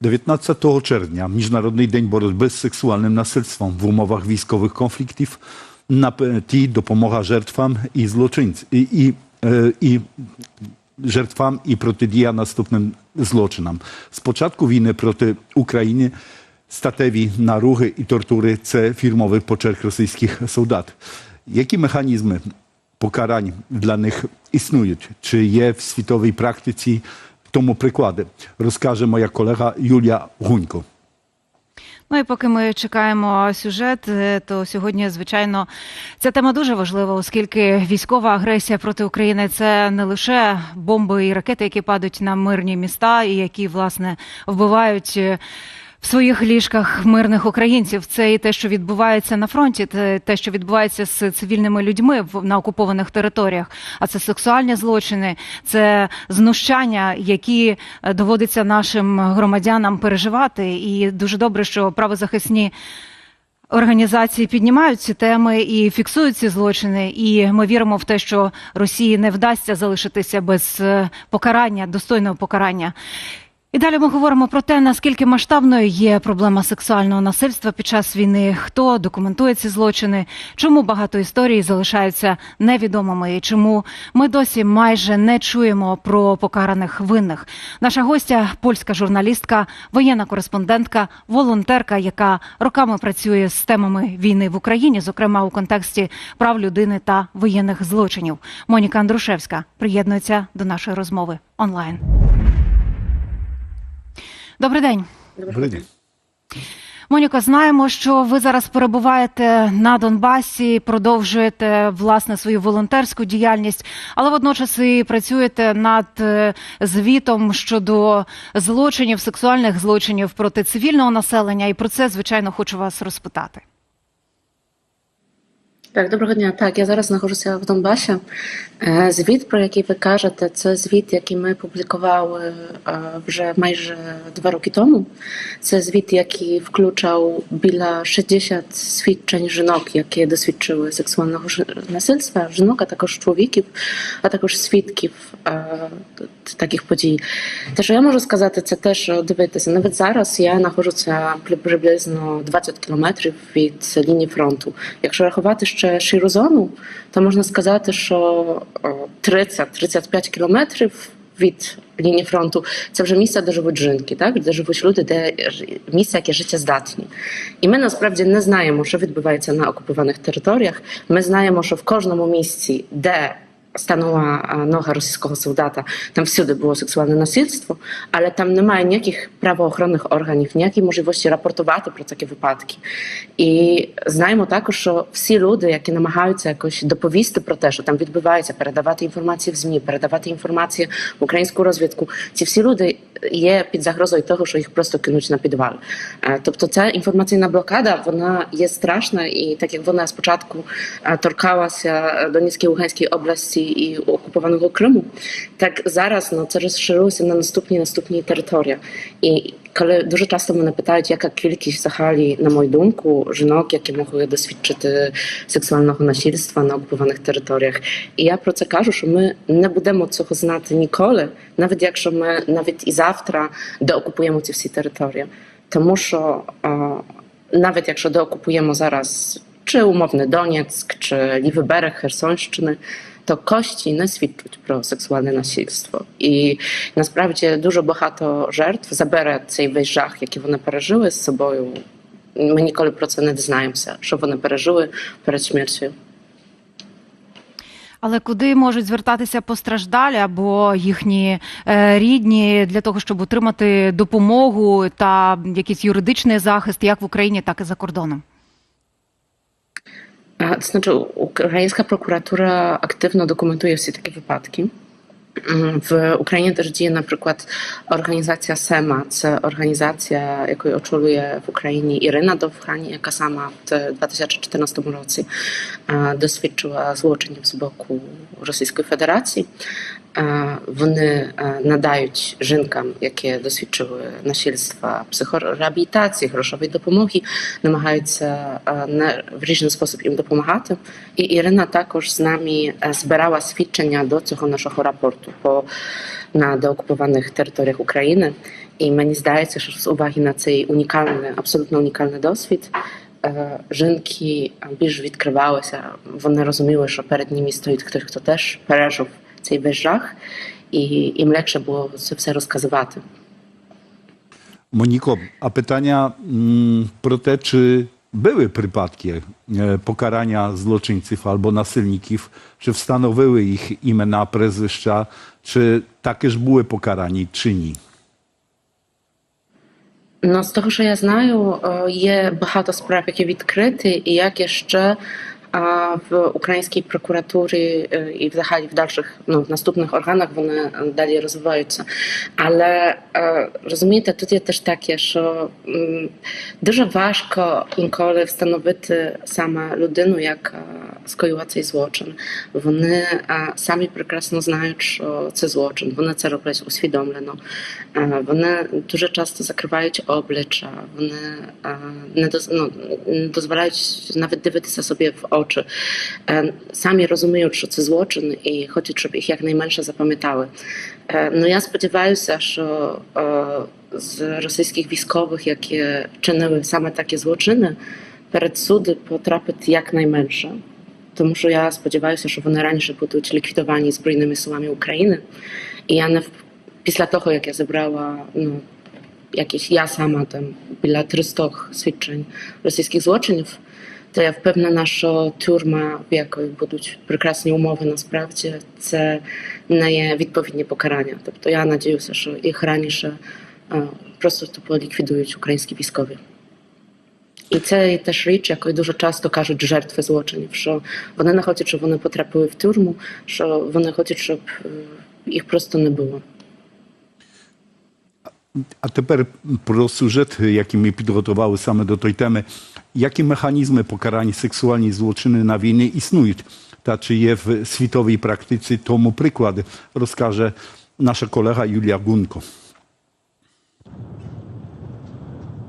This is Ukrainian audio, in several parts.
19 червня Міжнародний день боротьби з сексуальним насильством в умовах військових конфліктів на ті допомога жертвам і злочинцям і, і, е, і жертвам і протидія наступним злочинам. З початку війни проти України статеві наруги і тортури це фірмовий почерк російських солдат. Які механізми покарань для них існують? Чи є в світовій практиці тому приклади? Розкаже моя колега Юлія Гунько. Ну і поки ми чекаємо сюжет, е, то сьогодні, звичайно, ця тема дуже важлива, оскільки військова агресія проти України це не лише бомби і ракети, які падають на мирні міста, і які власне вбивають. В своїх ліжках мирних українців це і те, що відбувається на фронті, те, що відбувається з цивільними людьми на окупованих територіях. А це сексуальні злочини, це знущання, які е, доводиться нашим громадянам переживати. І дуже добре, що правозахисні Організації піднімають ці теми і фіксують ці злочини. І ми віримо в те, що Росії не вдасться залишитися без е, покарання, достойного покарання. І далі ми говоримо про те, наскільки масштабною є проблема сексуального насильства під час війни, хто документує ці злочини, чому багато історій залишаються невідомими, і чому ми досі майже не чуємо про покараних винних. Наша гостя польська журналістка, воєнна кореспондентка, волонтерка, яка роками працює з темами війни в Україні, зокрема у контексті прав людини та воєнних злочинів. Моніка Андрушевська приєднується до нашої розмови онлайн. Добрий день. Добрий день. Моніка, знаємо, що ви зараз перебуваєте на Донбасі, продовжуєте власне свою волонтерську діяльність, але водночас і працюєте над е, звітом щодо злочинів, сексуальних злочинів проти цивільного населення. І про це, звичайно, хочу вас розпитати. Так, доброго дня. Так, я зараз знаходжуся в Донбасі. Е, Звіт, про який ви кажете, це звіт, який ми публікували е, вже майже два роки тому. Це звіт, який включав біля 60 свідчень жінок, які досвідчили сексуального ж- насильства, жінок, а також чоловіків, а також свідків е, таких подій. Те, що я можу сказати, це те, що дивитися, навіть зараз я знаходжуся при- приблизно 20 кілометрів від лінії фронту. Якщо рахувати ще ширу зону, то можна сказати, що 30-35 кілометрів від лінії фронту це вже місце, де живуть жінки, так де живуть люди, де місця, які життєздатні. І ми насправді не знаємо, що відбувається на окупованих територіях. Ми знаємо, що в кожному місці, де станула а, нога російського солдата, там всюди було сексуальне насильство, але там немає ніяких правоохоронних органів, ніякої можливості рапортувати про такі випадки. І знаємо також, що всі люди, які намагаються якось доповісти про те, що там відбувається, передавати інформацію в ЗМІ, передавати інформацію в українську розвідку, ці всі люди є під загрозою того, що їх просто кинуть на підвал. Е, Тобто, ця інформаційна блокада вона є страшна, і так як вона спочатку е, торкалася Донецької Луганської області і окупованого Криму, так зараз ну це розширилося на наступні наступні території. І коли дуже часто мене питають, яка кількість взагалі, на мою думку, жінок, які могли досвідчити сексуального насильства на окупованих територіях, і я про це кажу, що ми не будемо цього знати ніколи, навіть якщо ми навіть і завтра деокупуємо ці всі території, тому що а, навіть якщо деокупуємо зараз чи умовний Донецьк, чи лівий берег Херсонщини. То кості не свідчать про сексуальне насильство, і насправді дуже багато жертв забере цей весь жах, який вони пережили з собою. Ми ніколи про це не дізнаємося, що вони пережили перед смертю. Але куди можуть звертатися постраждалі або їхні е, рідні для того, щоб отримати допомогу та якийсь юридичний захист, як в Україні, так і за кордоном? To znaczy, ukraińska prokuratura aktywno dokumentuje wszystkie takie wypadki. випадки. М, В Україні теж діє, наприклад, організація СЕМА. Це організація, яку очолює в Україні Ірина Довгані, яка сама в 2014 році е, досвідчила злочинів з боку Російської Федерації. Е, Вони е, надають жінкам, які досвідчили насильства психореабілітації, грошової допомоги, намагаються е, на- в різний спосіб їм допомагати. І Ірина також з нами е, збирала свідчення до цього нашого рапорту по на деокупованих територіях України. І мені здається, що з уваги на цей унікальний, абсолютно унікальний досвід, е, жінки більш відкривалися. Вони розуміли, що перед ними стоїть хтось, хто теж пережив цей весь жах, і їм легше було це все розказувати. Moniko, a pytania mm, pro te, czy były przypadki e, pokarania zloczyńców albo nasilników, czy wstanowiły ich imiona, prezwyszcza, czy takież były pokarani, czy nie? Ну, з того, що я знаю, е, є багато справ, які відкриті, і як я ще а, в українській прокуратурі е, і взагалі в дальших ну, в наступних органах вони е, далі розвиваються. Але е, розумієте, тут є теж таке, що м, дуже важко інколи встановити саме людину, яка скоїла цей злочин. Вони е, самі прекрасно знають, що це злочин. Вони це роблять усвідомлено. Е, Вони дуже часто закривають обличчя, вони е, не доз, ну, не дозволяють навіть дивитися собі в очі. Е, Самі розуміють, що це злочин, і хочуть, щоб їх якнайменше запам'ятали. Е, Ну я сподіваюся, що е, з російських військових, які чинили саме такі злочини, перед суди потрапить якнайменше. Тому що я сподіваюся, що вони раніше будуть ліквідовані збройними силами України. І я не в- після того, як я зібрала ну, якісь я сама там біля 300 свідчень російських злочинів, то я впевнена, що тюрма, в якої будуть прекрасні умови, насправді це не є відповідні покарання. Тобто я надіюся, що їх раніше е, просто тупо ліквідують українські військові. І це теж річ, якою дуже часто кажуть жертви злочинів, що вони не хочуть, щоб вони потрапили в тюрму, що вони хочуть, щоб е, їх просто не було. A тепер про сюжет, який ми підготували саме до тої теми. Які механізми покарання сексуальні злочини на війні існують? Та чи є в світовій практиці тому приклади, розкаже наша колега Юлія Гунко.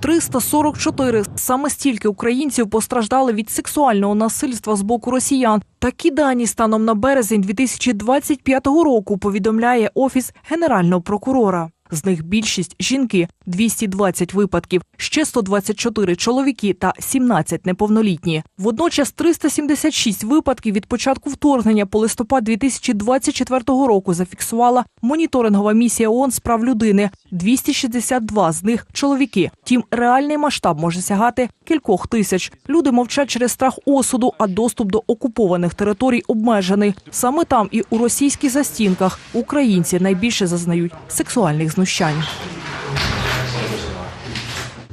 344. Саме стільки українців постраждали від сексуального насильства з боку росіян. Такі дані станом на березень 2025 року повідомляє офіс генерального прокурора. З них більшість жінки 220 випадків, ще 124 чоловіки та 17 неповнолітні. Водночас 376 випадків від початку вторгнення по листопад 2024 року зафіксувала моніторингова місія ООН з прав людини. 262 з них чоловіки. Тім реальний масштаб може сягати кількох тисяч. Люди мовчать через страх осуду, а доступ до окупованих територій обмежений. Саме там і у російських застінках українці найбільше зазнають сексуальних знущань.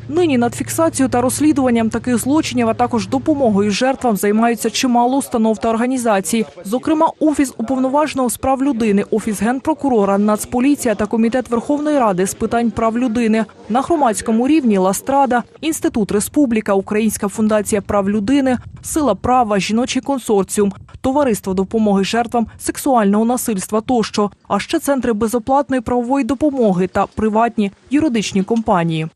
Нині над фіксацією та розслідуванням таких злочинів, а також допомогою жертвам займаються чимало установ та організацій. Зокрема, офіс уповноваженого з прав людини, офіс генпрокурора, Нацполіція та комітет Верховної Ради з питань прав людини на громадському рівні Ластрада, Інститут Республіка, Українська фундація прав людини, Сила права, жіночий консорціум, товариство допомоги жертвам сексуального насильства тощо, а ще центри безоплатної правової допомоги та приватні юридичні компанії.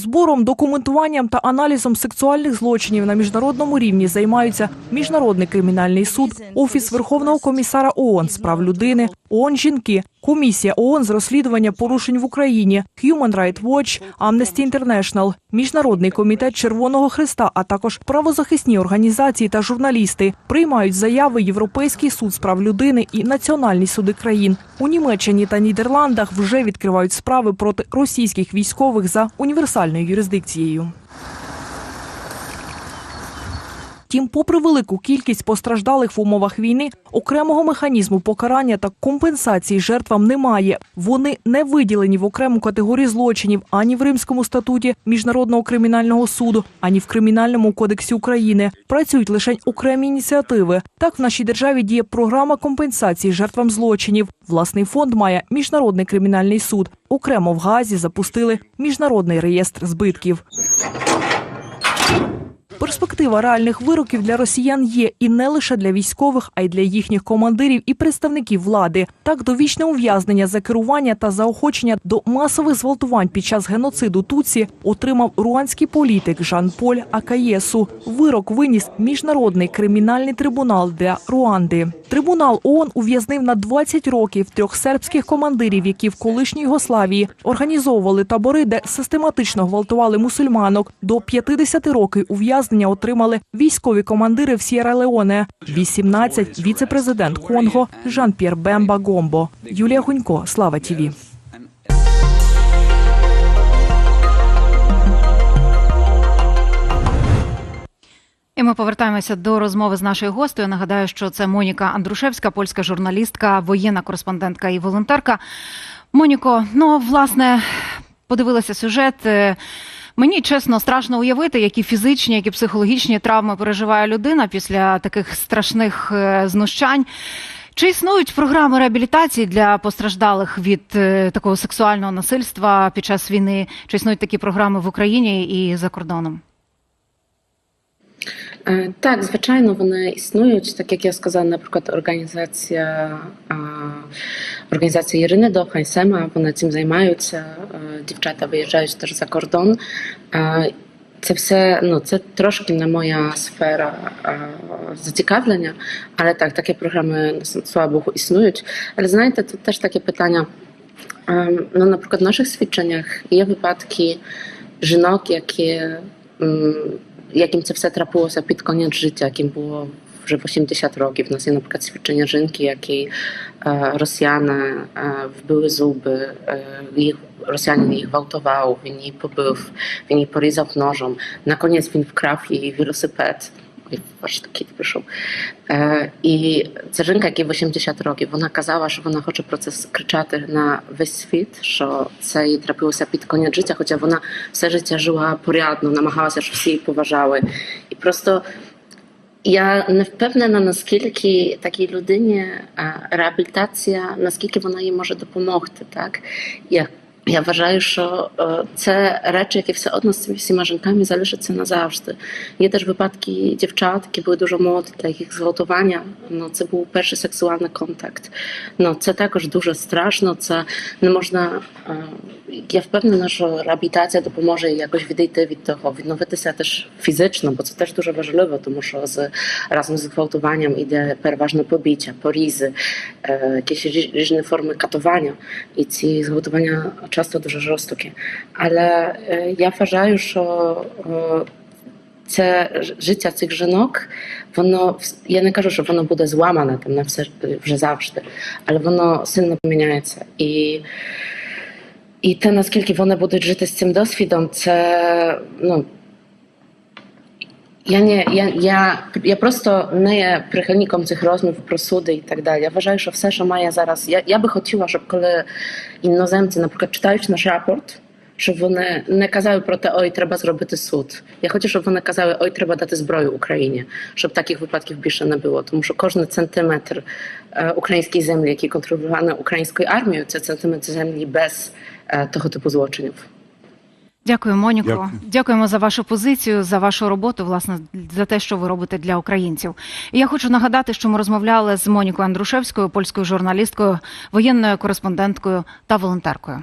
Збором, документуванням та аналізом сексуальних злочинів на міжнародному рівні займаються Міжнародний кримінальний суд, Офіс Верховного комісара ООН з прав людини, ООН жінки, Комісія ООН з розслідування порушень в Україні, Human Rights Watch, Amnesty International, Міжнародний комітет Червоного Христа, а також правозахисні організації та журналісти приймають заяви Європейський суд з прав людини і національні суди країн. У Німеччині та Нідерландах вже відкривають справи проти російських військових за універсальною юрисдикцією. Втім, попри велику кількість постраждалих в умовах війни, окремого механізму покарання та компенсації жертвам немає. Вони не виділені в окрему категорію злочинів ані в Римському статуті Міжнародного кримінального суду, ані в Кримінальному кодексі України. Працюють лише окремі ініціативи. Так в нашій державі діє програма компенсації жертвам злочинів. Власний фонд має міжнародний кримінальний суд. Окремо в Газі запустили міжнародний реєстр збитків. Перспектива реальних вироків для росіян є і не лише для військових, а й для їхніх командирів і представників влади. Так, довічне ув'язнення за керування та заохочення до масових зґвалтувань під час геноциду Туці отримав руанський політик Жан-Поль Акаєсу. Вирок виніс міжнародний кримінальний трибунал для Руанди. Трибунал ООН ув'язнив на 20 років трьох сербських командирів, які в колишній Югославії організовували табори, де систематично гвалтували мусульманок. До 50 років ув'язнення отримали військові командири в Сєра Леоне, 18 – віце-президент Конго Жан-П'єр Бемба Гомбо. Юлія Гунько, Слава Тіві. І ми повертаємося до розмови з нашою гостею. Нагадаю, що це Моніка Андрушевська, польська журналістка, воєнна кореспондентка і волонтерка. Моніко, ну власне, подивилася сюжет. Мені чесно страшно уявити, які фізичні, які психологічні травми переживає людина після таких страшних е, знущань. Чи існують програми реабілітації для постраждалих від е, такого сексуального насильства під час війни? Чи існують такі програми в Україні і за кордоном? Е, Так, звичайно, вони існують. Так як я сказала, наприклад, організація організація Ірини Доха і Сема, вони цим займаються. Е, Дівчата виїжджають теж за кордон. Е, Це все ну це трошки не моя сфера а, зацікавлення, але так, такі програми слава Богу існують. Але знаєте, тут теж таке питання. Ем, Ну, наприклад, в наших свідченнях є випадки жінок, які м, яким це все трапилося під кінець життя, яким було вже 80 років. У нас є, наприклад, свідчення жінки, які е, росіяни е, вбили зуби, е, їх росіянин їх гвалтував, він її побив, він її порізав ножом. На кінець він вкрав її велосипед. Ой, Ваш такий прийшов. Е, і ця жінка, якій 80 років, вона казала, що вона хоче про це кричати на весь світ, що це їй трапилося під кінець життя, хоча вона все життя жила порядно, намагалася, щоб всі її поважали. І просто я не впевнена, наскільки такій людині е, реабілітація, наскільки вона їй може допомогти. Так? Я, я вважаю, що е, це речі, які все одно з цими всіма жінками залишаться назавжди. Є теж випадки дівчат, які були дуже молоді, та їх зґвалтування. Ну, це був перший сексуальний контакт. Ну, це також дуже страшно. Це не можна. е, Я впевнена, що реабілітація допоможе якось відійти від того, відновитися теж фізично, бо це теж дуже важливо, тому що з разом з гвалтуванням іде переважно побиття, порізи, е, якісь рі- різні форми катування, і ці зґвалтування часто дуже жорстокі. Але е, я вважаю, що е, це ж- життя цих жінок, воно вс- я не кажу, що воно буде зламане там на все ж- вже завжди, але воно сильно поміняється. І, і те, наскільки вони будуть жити з цим досвідом, це ну. Я не я, я, я просто не є прихильником цих розмов про суди і так далі. Я вважаю, що все, що має зараз. Я, я би хотіла, щоб коли іноземці, наприклад, читають наш рапорт, щоб вони не казали про те, ой, треба зробити суд. Я хочу, щоб вони казали, ой, треба дати зброю Україні, щоб таких випадків більше не було. Тому що кожен сантиметр е, української землі, який контролюваний українською армією, це сантиметр землі без е, того типу злочинів. Дякую, Моніко. Дякую. Дякуємо за вашу позицію, за вашу роботу, власне, за те, що ви робите для українців. І я хочу нагадати, що ми розмовляли з Монікою Андрушевською, польською журналісткою, воєнною кореспонденткою та волонтеркою.